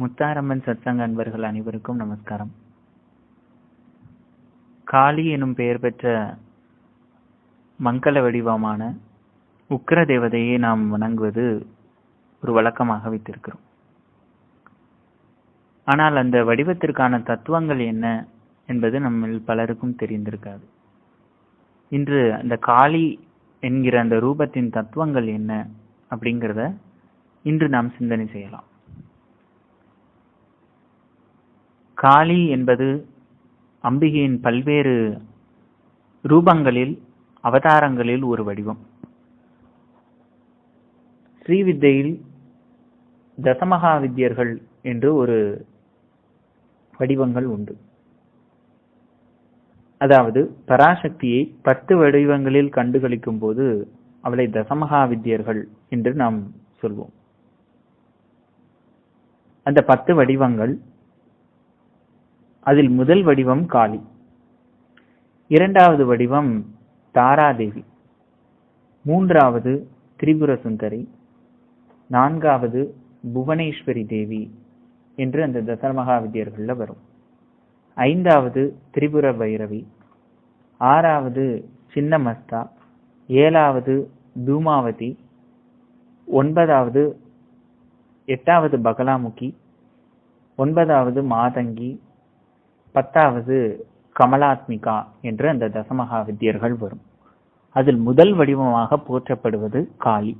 முத்தாரம்மன் சத்சங்க அன்பர்கள் அனைவருக்கும் நமஸ்காரம். காளி எனும் பெயர் பெற்ற மங்கள வடிவமான உக்கிர தேவதையை நாம் வணங்குவது ஒரு வழக்கமாக வைத்திருக்கிறோம். ஆனால் அந்த வடிவத்திற்கான தத்துவங்கள் என்ன என்பது நம்மில் பலருக்கும் தெரிந்திருக்காது. இன்று அந்த காளி என்கிற அந்த ரூபத்தின் தத்துவங்கள் என்ன அப்படிங்கிறத இன்று நாம் சிந்தனை செய்யலாம். காளி என்பது அம்பிகையின் பல்வேறு ரூபங்களில் அவதாரங்களில் ஒரு வடிவம். ஸ்ரீவித்தையில் தசமகாவித்யர்கள் என்று ஒரு வடிவங்கள் உண்டு. அதாவது பராசக்தியை பத்து வடிவங்களில் கண்டுகளிக்கும் போது அவளை தசமகாவித்யர்கள் என்று நாம் சொல்வோம். அந்த பத்து வடிவங்கள் அதில் முதல் வடிவம் காளி. இரண்டாவது வடிவம் தாராதேவி. மூன்றாவது திரிபுர சுந்தரி நான்காவது புவனேஸ்வரி தேவி என்று அந்த தசமகா வரும். ஐந்தாவது திரிபுர பைரவி ஆறாவது சின்னமஸ்தா. ஏழாவது தூமாவதி. ஒன்பதாவது எட்டாவது பகலாமுகி. ஒன்பதாவது மாதங்கி. பத்தாவது கமலாத்மிகா என்று அந்த தசமகா வித்தியர்கள் வரும். அதில் முதல் வடிவமாக போற்றப்படுவது காளி.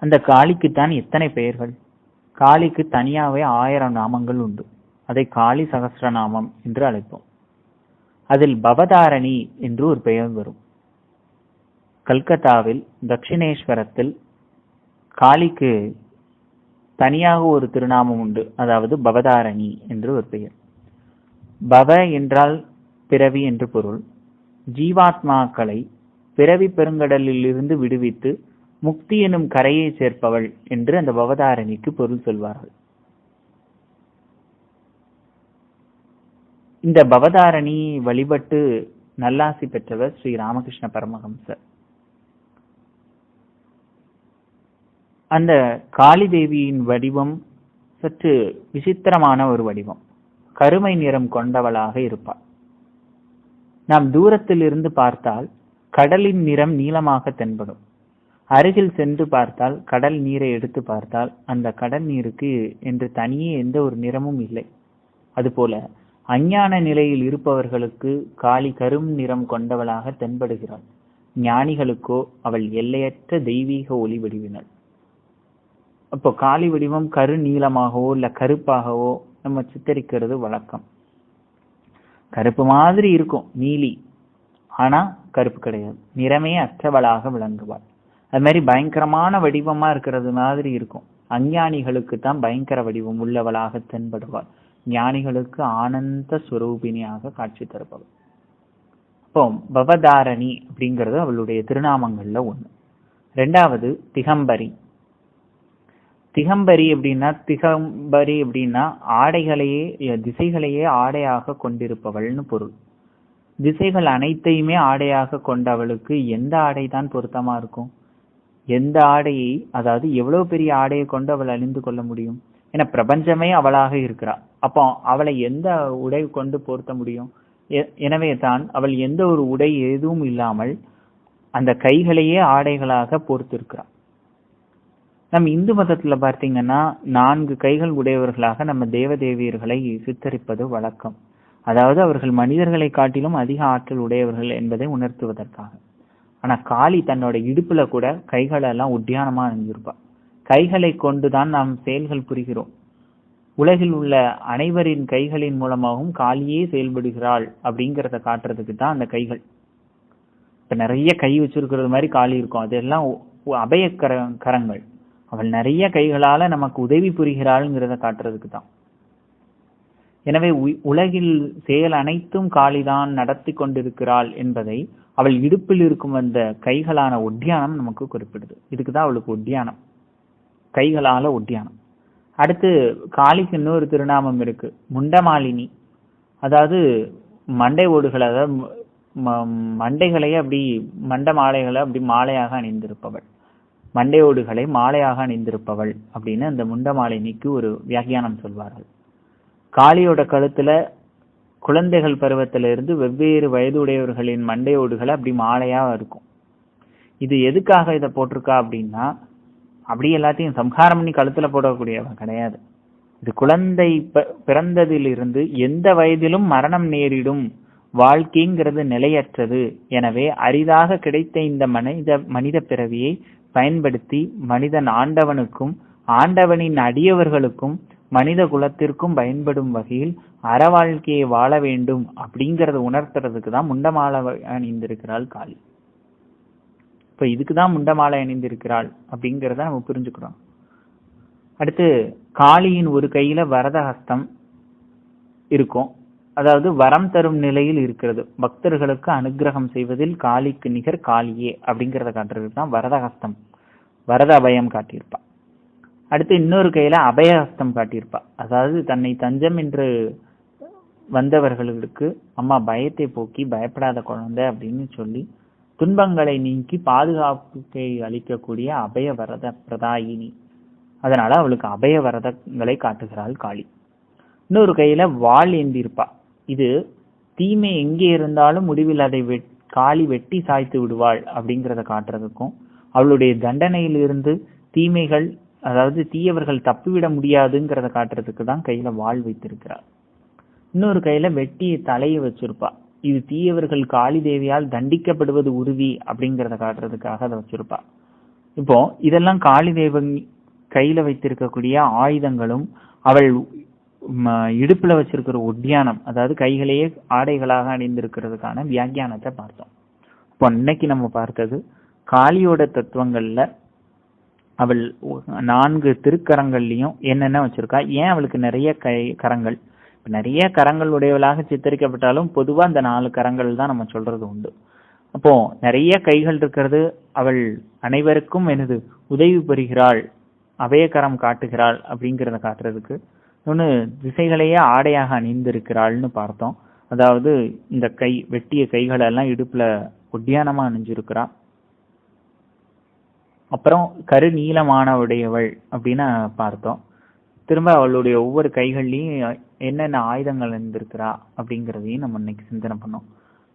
அந்த காளிக்குத்தான் எத்தனை பெயர்கள்? காளிக்கு தனியாகவே ஆயிரம் நாமங்கள் உண்டு. அதை காளி சகசிரநாமம் என்று அழைப்போம். அதில் பவதாரணி என்று ஒரு பெயர் வரும். கல்கத்தாவில் தட்சிணேஸ்வரத்தில் காளிக்கு தனியாக ஒரு திருநாமம் உண்டு. அதாவது பவதாரணி என்று ஒரு பெயர். பவ என்றால் பிறவி என்று பொருள். ஜீவாத்மாக்களை பிறவி பெருங்கடலில் இருந்து விடுவித்து முக்தி எனும் கரையை சேர்ப்பவள் என்று அந்த பவதாரணிக்கு பொருள் சொல்வார்கள். இந்த பவதாரணி வழிபட்டு நல்லாசி பெற்றவர் ஸ்ரீ ராமகிருஷ்ண பரமஹம்சர். அந்த காளி தேவியின் வடிவம் சற்று விசித்திரமான ஒரு வடிவம். கருமை நிறம் கொண்டவளாக இருப்பாள். நாம் தூரத்தில் இருந்து பார்த்தால் கடலின் நிறம் நீளமாக தென்படும். அருகில் சென்று பார்த்தால் கடல் நீரை எடுத்து பார்த்தால் அந்த கடல் நீருக்கு என்று தனியே எந்த ஒரு நிறமும் இல்லை. அதுபோல அஞ்ஞான நிலையில் இருப்பவர்களுக்கு காளி கரும் நிறம் கொண்டவளாக தென்படுகிறாள். ஞானிகளுக்கோ அவள் எல்லையற்ற தெய்வீக ஒளி வடிவினள். அப்போ காளி வடிவம் கரு நீளமாகவோ இல்ல கருப்பாகவோ நம்ம சித்தரிக்கிறது வழக்கம். கருப்பு மாதிரி இருக்கும் நீலி. ஆனா கருப்பு கிடையாது. நிறமே அற்றவளாக விளங்குவாள். அது மாதிரி பயங்கரமான வடிவமா இருக்கிறது மாதிரி இருக்கும். அஞ்ஞானிகளுக்கு தான் பயங்கர வடிவம் உள்ளவளாக தென்படுவாள். ஞானிகளுக்கு ஆனந்த சுரூபிணியாக காட்சி தருபவள். அப்போ பவதாரணி அப்படிங்கிறது அவளுடைய திருநாமங்கள்ல ஒண்ணு. ரெண்டாவது திகம்பரி. திகம்பரி அப்படின்னா திகம்பரி அப்படின்னா ஆடைகளையே திசைகளையே ஆடையாக கொண்டிருப்பவள்னு பொருள். திசைகள் அனைத்தையுமே ஆடையாக கொண்டவளுக்கு எந்த ஆடை தான் பொருத்தமா இருக்கும்? எந்த ஆடையை அதாவது எவ்வளவு பெரிய ஆடையை கொண்டு அவள் அணிந்து கொள்ள முடியும்? ஏன்னா பிரபஞ்சமே அவளாக இருக்கிறாள் அப்போ அவளை எந்த உடை கொண்டு பொருத்த முடியும்? எனவே தான் அவள் எந்த ஒரு உடை எதுவும் இல்லாமல் அந்த கைகளையே ஆடைகளாக பொறுத்திருக்கிறாள். நம் இந்து மதத்துல பார்த்தீங்கன்னா நான்கு கைகள் உடையவர்களாக நம்ம தேவதேவியர்களை சித்தரிப்பது வழக்கம். அதாவது அவர்கள் மனிதர்களை காட்டிலும் அதிக ஆற்றல் உடையவர்கள் என்பதை உணர்த்துவதற்காக. ஆனா காளி தன்னோட இடுப்புல கூட கைகளெல்லாம் உத்தியானமா அணிஞ்சிருப்பா. கைகளை கொண்டுதான் நாம் செயல்கள் புரிகிறோம். உலகில் உள்ள அனைவரின் கைகளின் மூலமாகவும் காளியே செயல்படுகிறாள் அப்படிங்கிறத காட்டுறதுக்கு தான் அந்த கைகள். இப்ப நிறைய கை வச்சிருக்கிறது மாதிரி காளி இருக்கும். அதெல்லாம் அபய கரங்கள். அவள் நிறைய கைகளால நமக்கு உதவி புரிகிறாள்ங்கிறத காட்டுறதுக்கு தான். எனவே உலகில் செயல் அனைத்தும் காளிதான் நடத்தி கொண்டிருக்கிறாள் என்பதை அவள் இடுப்பில் இருக்கும் அந்த கைகளான ஒட்டியானம் நமக்கு குறிப்பிடுது. இதுக்கு தான் அவளுக்கு ஒட்டியானம் கைகளால ஒட்டியானம் அடுத்து காளிக்கு இன்னொரு திருநாமம் இருக்கு. முண்டமாலினி. அதாவது மண்டை ஓடுகள் அதாவது மண்டைகளையே அப்படி மண்ட மாலைகளை அப்படி மாலையாக அணிந்திருப்பவள். மண்டையோடுகளை மாலையாக அணிந்திருப்பவள் அப்படின்னு அந்த முண்டமாலினிக்கு ஒரு வியாக்கியானம் சொல்வார்கள். காளியோட கழுத்துல குழந்தைகள் பருவத்தில இருந்து வெவ்வேறு வயதுடையவர்களின் மண்டையோடுகள் அப்படி மாலையா இருக்கும். இது எதுக்காக இதை போட்டிருக்கா அப்படின்னா அப்படி எல்லாத்தையும் சம்ஹாரம் பண்ணி கழுத்துல போடக்கூடியவன் கிடையாது. இது குழந்தை ப- பிறந்ததிலிருந்து எந்த வயதிலும் மரணம் நேரிடும் வாழ்க்கைங்கிறது நிலையற்றது. எனவே அரிதாக கிடைத்த இந்த மனித மனித பிறவியை பயன்படுத்தி மனிதன் ஆண்டவனுக்கும் ஆண்டவனின் அடியவர்களுக்கும் மனித குலத்திற்கும் பயன்படும் வகையில் அற வாழ்க்கையை வாழ வேண்டும் அப்படிங்கிறத உணர்த்துறதுக்கு தான் முண்டமாலை அணிந்திருக்கிறாள் காளி. இப்ப இதுக்கு தான் முண்டமாலை அணிந்திருக்கிறாள் அப்படிங்கிறத நம்ம புரிஞ்சுக்கிறோம். அடுத்து காளியின் ஒரு கையில வரதஹஸ்தம் இருக்கும். அதாவது வரம் தரும் நிலையில் இருக்கிறது. பக்தர்களுக்கு அனுக்கிரகம் செய்வதில் காளிக்கு நிகர் காளியே அப்படிங்கிறத காட்டுறதுக்கு தான் வரதஹஸ்தம். வரத அபயம் காட்டியிருப்பா. அடுத்து இன்னொரு கையில அபயஹஸ்தம் காட்டியிருப்பா. அதாவது தன்னை தஞ்சம் என்று வந்தவர்களுக்கு அம்மா பயத்தை போக்கி பயப்படாத குழந்தை அப்படின்னு சொல்லி துன்பங்களை நீக்கி பாதுகாப்புக்கை அளிக்கக்கூடிய அபய வரத பிரதாயினி. அதனால அவளுக்கு அபய வரதங்களை காட்டுகிறாள் காளி. இன்னொரு கையில வாள் ஏந்தியிருப்பா இது தீமை எங்கே இருந்தாலும் முடிவில் அதை வெட்- காளி வெட்டி சாய்த்து விடுவாள் அப்படிங்கிறத காட்டுறதுக்கும் அவளுடைய தண்டனையிலிருந்து தீமைகள் அதாவது தீயவர்கள் தப்பிவிட முடியாதுங்கிறத காட்டுறதுக்கு தான் கையில வாழ் வைத்திருக்கிறார் இன்னொரு கையில வெட்டியை தலையை வச்சிருப்பா. இது தீயவர்கள் காளி தேவியால் தண்டிக்கப்படுவது உறுதி அப்படிங்கிறத காட்டுறதுக்காக அதை வச்சிருப்பா. இப்போ இதெல்லாம் காளி தேவன் கையில வைத்திருக்கக்கூடிய ஆயுதங்களும் அவள் இடுப்புல வச்சிருக்கிற ஒட்டியானம் அதாவது கைகளையே ஆடைகளாக அணிந்திருக்கிறதுக்கான வியாக்கியானத்தை பார்த்தோம். இப்போ இன்னைக்கு நம்ம பார்த்தது காளியோட தத்துவங்கள்ல அவள் நான்கு திருக்கரங்கள்லையும் என்னென்ன வச்சிருக்கா? ஏன் அவளுக்கு நிறைய கை கரங்கள்? இப்போ நிறைய கரங்கள் உடையவளாக சித்தரிக்கப்பட்டாலும் பொதுவா அந்த நாலு கரங்கள் தான் நம்ம சொல்றது உண்டு. அப்போ நிறைய கைகள் இருக்கிறது அவள் அனைவருக்கும் எனது உதவி புரிகிறாள் அபயகரம் காட்டுகிறாள் அப்படிங்கிறத காட்டுறதுக்கு இன்னொன்று திசைகளையே ஆடையாக அணிந்திருக்கிறாள்னு பார்த்தோம். அதாவது இந்த கை வெட்டிய கைகளெல்லாம் இடுப்பில் ஒட்டியானமாக அணிஞ்சிருக்கிறாள் அணிஞ்சிருக்கிறா. அப்புறம் கரு நீளமான உடையவள் அப்படின்னு பார்த்தோம். திரும்ப அவளுடைய ஒவ்வொரு கைகள்லையும் என்னென்ன ஆயுதங்கள் இருந்திருக்கிறா அப்படிங்கிறதையும் நம்ம இன்னைக்கு சிந்தனை பண்ணோம்.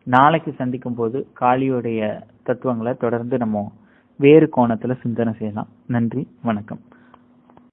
நாளைக்கு சந்திக்கும் போது காளியுடைய தத்துவங்களை தொடர்ந்து நம்ம வேறு கோணத்தில் சிந்தனை செய்யலாம். நன்றி வணக்கம்.